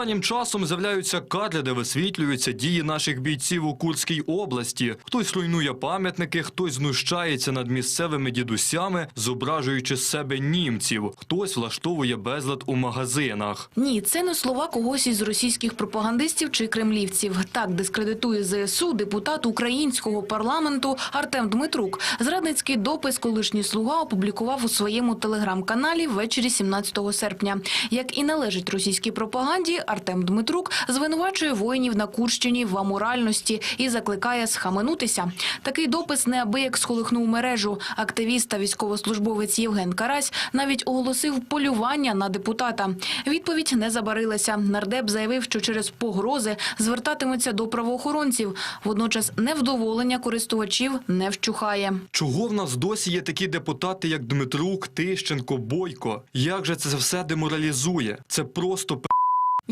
Останнім часом з'являються кадри, де висвітлюються дії наших бійців у Курській області. Хтось руйнує пам'ятники, хтось знущається над місцевими дідусями, зображуючи з себе німців, хтось влаштовує безлад у магазинах. Ні, це не слова когось із російських пропагандистів чи кремлівців. Так дискредитує ЗСУ депутат українського парламенту Артем Дмитрук. Зрадницький допис колишній слуга опублікував у своєму телеграм-каналі ввечері 17 серпня. Як і належить російській пропаганді, Артем Дмитрук звинувачує воїнів на Курщині в аморальності і закликає схаменутися. Такий допис неабияк схолихнув мережу. Активіст та військовослужбовець Євген Карась навіть оголосив полювання на депутата. Відповідь не забарилася. Нардеп заявив, що через погрози звертатиметься до правоохоронців. Водночас невдоволення користувачів не вщухає. Чого в нас досі є такі депутати, як Дмитрук, Тищенко, Бойко? Як же це все деморалізує? Це просто.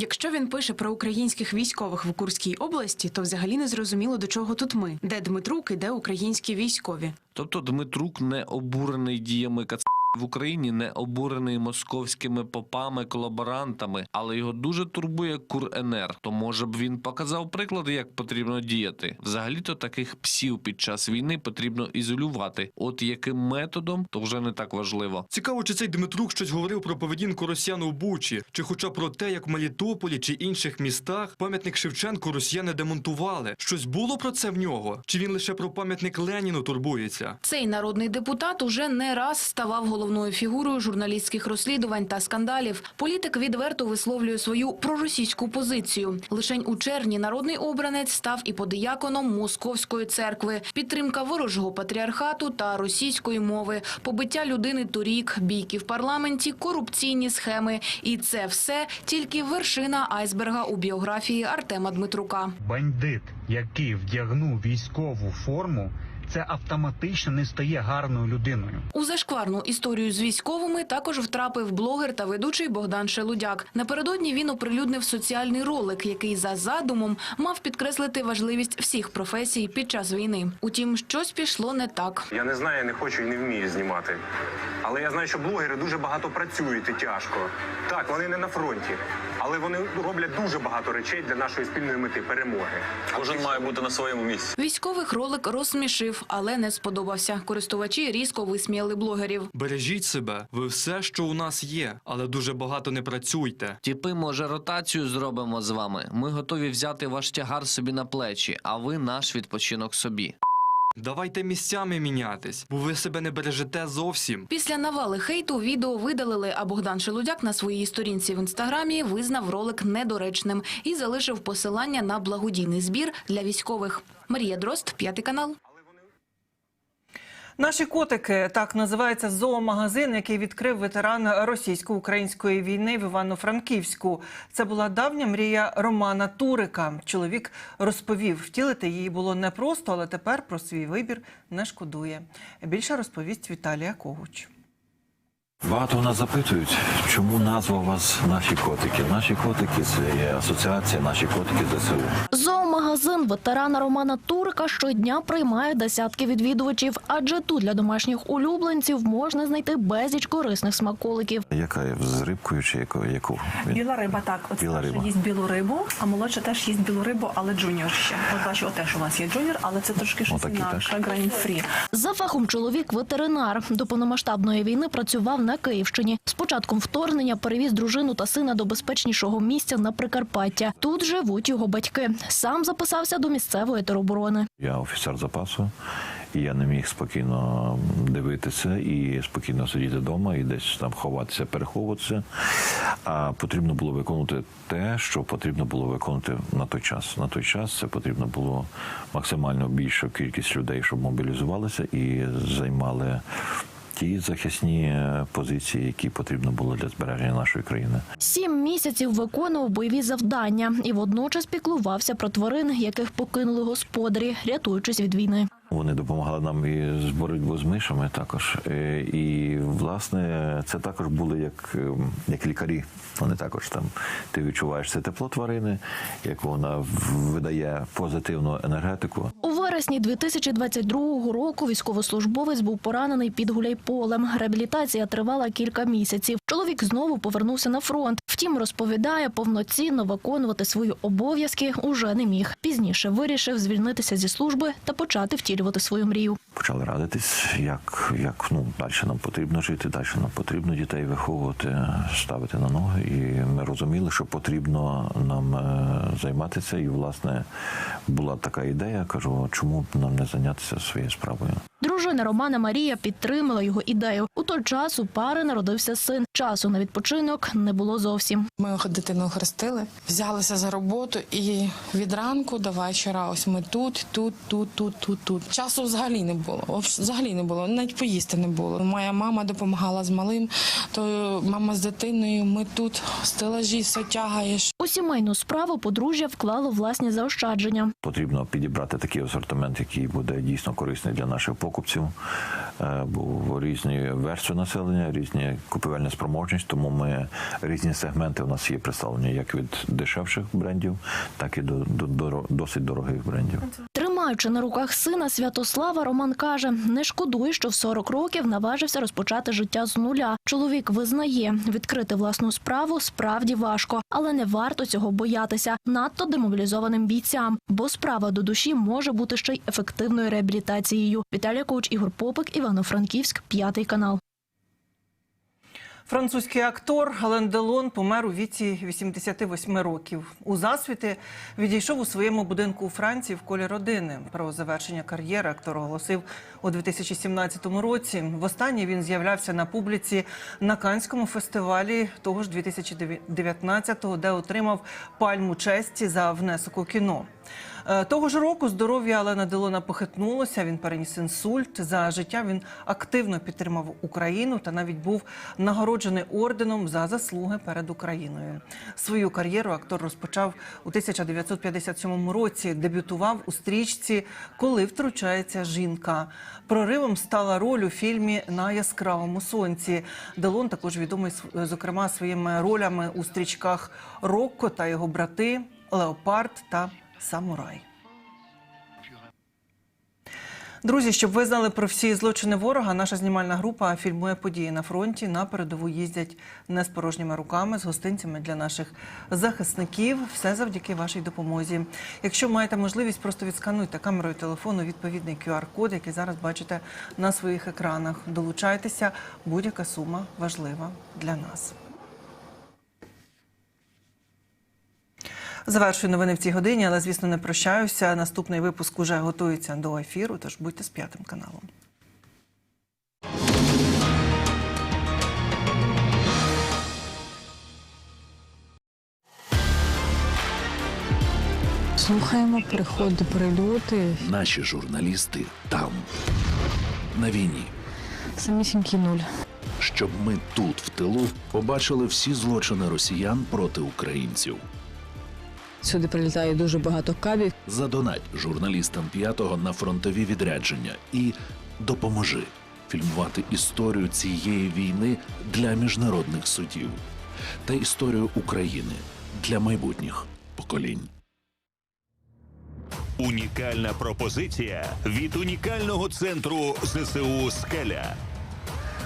Якщо він пише про українських військових в Курській області, то взагалі не зрозуміло до чого тут ми, де Дмитрук і де українські військові. Тобто Дмитрук не обурений діями КЦ в Україні, не обурений московськими попами, колаборантами, але його дуже турбує КУРНР. То може б він показав приклади, як потрібно діяти. Взагалі-то таких псів під час війни потрібно ізолювати. От яким методом, то вже не так важливо. Цікаво, чи цей Дмитрук щось говорив про поведінку росіян у Бучі, чи хоча про те, як в Мелітополі чи інших містах пам'ятник Шевченку росіяни демонтували. Щось було про це в нього? Чи він лише про пам'ятник Леніну турбується? Цей народний депутат уже не раз ставав головною фігурою журналістських розслідувань та скандалів. Політик відверто висловлює свою проросійську позицію. Лишень у червні народний обранець став і подияконом Московської церкви, підтримка ворожого патріархату та російської мови, побиття людини торік, бійки в парламенті, корупційні схеми. І це все тільки вершина айсберга у біографії Артема Дмитрука. Бандит, який вдягнув військову форму, це автоматично не стає гарною людиною. У зашкварну історію з військовими також втрапив блогер та ведучий Богдан Шелудяк. Напередодні він оприлюднив соціальний ролик, який за задумом мав підкреслити важливість всіх професій під час війни. Утім, щось пішло не так. Я не знаю, не хочу і не вмію знімати. Але я знаю, що блогери дуже багато працюють і тяжко. Так, вони не на фронті, але вони роблять дуже багато речей для нашої спільної мети перемоги. Кожен має бути на своєму місці. Військових ролик розсмішив, але не сподобався. Користувачі різко висміяли блогерів. Бережіть себе, ви все, що у нас є, але дуже багато не працюйте. Тіпи, може, ротацію зробимо з вами. Ми готові взяти ваш тягар собі на плечі, а ви наш відпочинок собі. Давайте місцями мінятись, бо ви себе не бережете зовсім. Після навали хейту відео видалили, а Богдан Шелудяк на своїй сторінці в інстаграмі визнав ролик недоречним і залишив посилання на благодійний збір для військових. Марія Дрозд, п'ятий канал. Наші котики так називається зоомагазин, який відкрив ветеран російсько-української війни в Івано-Франківську. Це була давня мрія Романа Турика. Чоловік розповів, втілити її було непросто, але тепер про свій вибір не шкодує. Більше розповість Віталія Когуч. Багато нас запитують, чому назва у вас наші котики. Наші котики це є асоціація, наші котики ЗСУ. Зоомагазин ветерана Романа Турика щодня приймає десятки відвідувачів, адже тут для домашніх улюбленців можна знайти безліч корисних смаколиків. Яка з рибкою чи яку? яку? Біла риба, так. От Біла риба. їсть білу рибу, а молодша теж їсть білу рибу, але джуніор ще. От бачу, теж у вас є джуніор, але це трошки щось інакше, фрі. За фахом чоловік ветеринар. До повномасштабної війни працював на Київщині. З початком вторгнення перевіз дружину та сина до безпечнішого місця на Прикарпаття. Тут живуть його батьки. Сам записався до місцевої тероборони. Я офіцер запасу, і я не міг спокійно дивитися і спокійно сидіти вдома і десь там ховатися, переховуватися. А потрібно було виконувати те, що потрібно було виконувати на той час. На той час це потрібно було максимально більшу кількість людей, щоб мобілізувалися і займали. Ті захисні е, позиції, які потрібно було для збереження нашої країни. Сім місяців виконував бойові завдання і водночас піклувався про тварин, яких покинули господарі, рятуючись від війни. Вони допомагали нам і з боротьбою з мишами також. Е, І власне це також були як, ем, як лікарі. Вони також там ти відчуваєш це тепло тварини, як вона видає позитивну енергетику. У вересні 2022 року військовослужбовець був поранений під Гуляйполем. Реабілітація тривала кілька місяців. Чоловік знову повернувся на фронт. Втім, розповідає, повноцінно виконувати свої обов'язки уже не міг. Пізніше вирішив звільнитися зі служби та почати втілювати свою мрію. Почали радитись, як, як ну, далі нам потрібно жити, далі нам потрібно дітей виховувати, ставити на ноги. І ми розуміли, що потрібно нам е, займатися. І, власне, була така ідея, кажу, чому б нам не зайнятися своєю справою. Дружина Романа Марія підтримала його ідею. У той час у пари народився син. Часу на відпочинок не було зовсім. Ми його дитину хрестили, взялися за роботу і від ранку до вечора. Ось ми тут, тут, тут, тут, тут, тут. Часу взагалі не було. Вовс- Взагалі не було. Навіть поїсти не було. Моя мама допомагала з малим, то мама з дитиною. Ми тут стелажі все тягаєш. У сімейну справу подружжя вклало власні заощадження. Потрібно підібрати такий асортимент, який буде дійсно корисний для наших покупців. Е, Бо різні верстви населення, різні купівельна спроможність, тому ми різні сегменти у нас є представлені як від дешевших брендів, так і до, до, до досить дорогих брендів. Тримаючи на руках сина Святослава, Роман каже, не шкодує, що в 40 років наважився розпочати життя з нуля. Чоловік визнає, відкрити власну справу справді важко, але не варто цього боятися надто демобілізованим бійцям, бо справа до душі може бути ще й ефективною реабілітацією. Віталія Коуч, Ігор Попик, Івано-Франківськ, п'ятий канал. Французький актор Ален Делон помер у віці 88 років. У засвіти відійшов у своєму будинку у Франції в колі родини. Про завершення кар'єри актор оголосив у 2017 році. Востаннє він з'являвся на публіці на Канському фестивалі того ж 2019-го, де отримав пальму честі за внесок у кіно. Е, Того ж року здоров'я Алена Делона похитнулося. Він переніс інсульт. За життя він активно підтримав Україну та навіть був нагороджений орденом за заслуги перед Україною. Свою кар'єру актор розпочав у 1957 році. Дебютував у стрічці Коли втручається жінка. Проривом стала роль у фільмі На яскравому сонці. Делон також відомий зокрема своїми ролями у стрічках Рокко та його брати, Леопард та Самурай. Друзі, щоб ви знали про всі злочини ворога, наша знімальна група фільмує події на фронті. На передову їздять не з порожніми руками, з гостинцями для наших захисників. Все завдяки вашій допомозі. Якщо маєте можливість, просто відскануйте камерою телефону відповідний QR-код, який зараз бачите на своїх екранах. Долучайтеся, будь-яка сума важлива для нас. Завершую новини в цій годині, але звісно не прощаюся. Наступний випуск уже готується до ефіру, тож будьте з п'ятим каналом. Слухаємо приходи, прильоти. Наші журналісти там, на війні, Самісінький нуль. щоб ми тут, в тилу, побачили всі злочини росіян проти українців. Сюди прилітає дуже багато кабів. Задонать журналістам п'ятого на фронтові відрядження і допоможи фільмувати історію цієї війни для міжнародних судів та історію України для майбутніх поколінь. Унікальна пропозиція від унікального центру ЗСУ Скеля.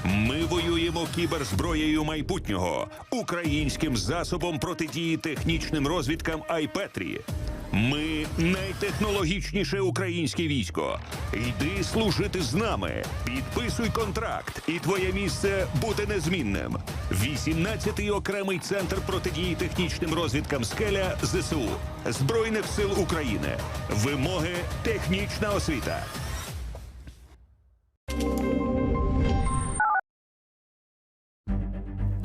Ми воюємо кіберзброєю майбутнього українським засобом протидії технічним розвідкам Айпетрі. Ми найтехнологічніше українське військо. Йди служити з нами. Підписуй контракт, і твоє місце буде незмінним. 18-й окремий центр протидії технічним розвідкам скеля ЗСУ Збройних сил України. Вимоги технічна освіта.